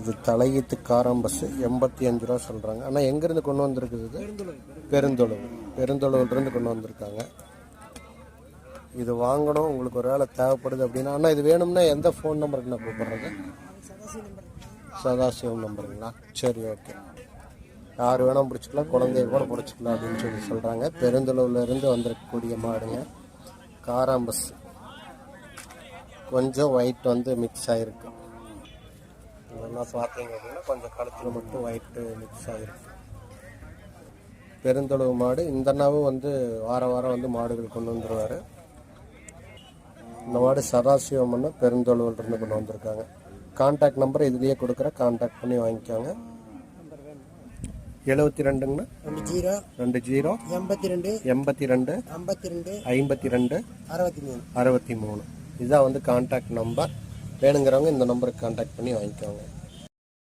இது தலையீத்து காரம் பஸ்ஸு எண்பத்தி அஞ்சு ரூபா சொல்கிறாங்க ஆனால் எங்கேருந்து கொண்டு வந்திருக்குது இது? பெருந்தொழுவு. பெருந்தொழுவுலேருந்து கொண்டு வந்திருக்காங்க. இது வாங்கணும். உங்களுக்கு ஒரு வேலை தேவைப்படுது அப்படின்னா அண்ணா இது வேணும்னா எந்த ஃபோன் நம்பருக்கு நான் கூப்பிட்றது? சதாசிவம் நம்பருங்களா? சரி ஓகே யார் வேணால் பிடிச்சிக்கலாம். குழந்தைய கூட பிடிச்சிக்கலாம் அப்படின்னு சொல்லி சொல்கிறாங்க பெருந்தளவுலேருந்து வந்திருக்கக்கூடிய மாடுங்க. காராம்பஸ் கொஞ்சம் ஒயிட் வந்து மிக்ஸ் ஆகிருக்கு இதெல்லாம் பார்த்தீங்க அப்படின்னா கொஞ்சம் கழுத்தில் மட்டும் ஒயிட்டு மிக்ஸ் ஆகிருக்கு பெருந்தொழுவு மாடு இந்த அண்ணாவும் வந்து வார வாரம் வந்து மாடுகள் கொண்டு வந்துருவார். இந்த மாடு சதாசிவம்னு பெருந்தொழுவில் இருந்து கொண்டு வந்திருக்காங்க. கான்டாக்ட் நம்பர் இதுலேயே கொடுக்குறேன் கான்டாக்ட் பண்ணி வாங்கிக்கோங்க. எழுபத்தி ரெண்டுங்கண்ணா? ரெண்டு ஜீரோ. ரெண்டு ஜீரோ. எண்பத்தி ரெண்டு. எண்பத்தி ரெண்டு. ஐம்பத்தி ரெண்டு. ஐம்பத்தி ரெண்டு. அறுபத்தி மூணு. அறுபத்தி மூணு. இதுதான் வந்து கான்டாக்ட் நம்பர் வேணுங்கிறவங்க இந்த நம்பருக்கு கான்டாக்ட் பண்ணி வாங்கிக்கோங்க.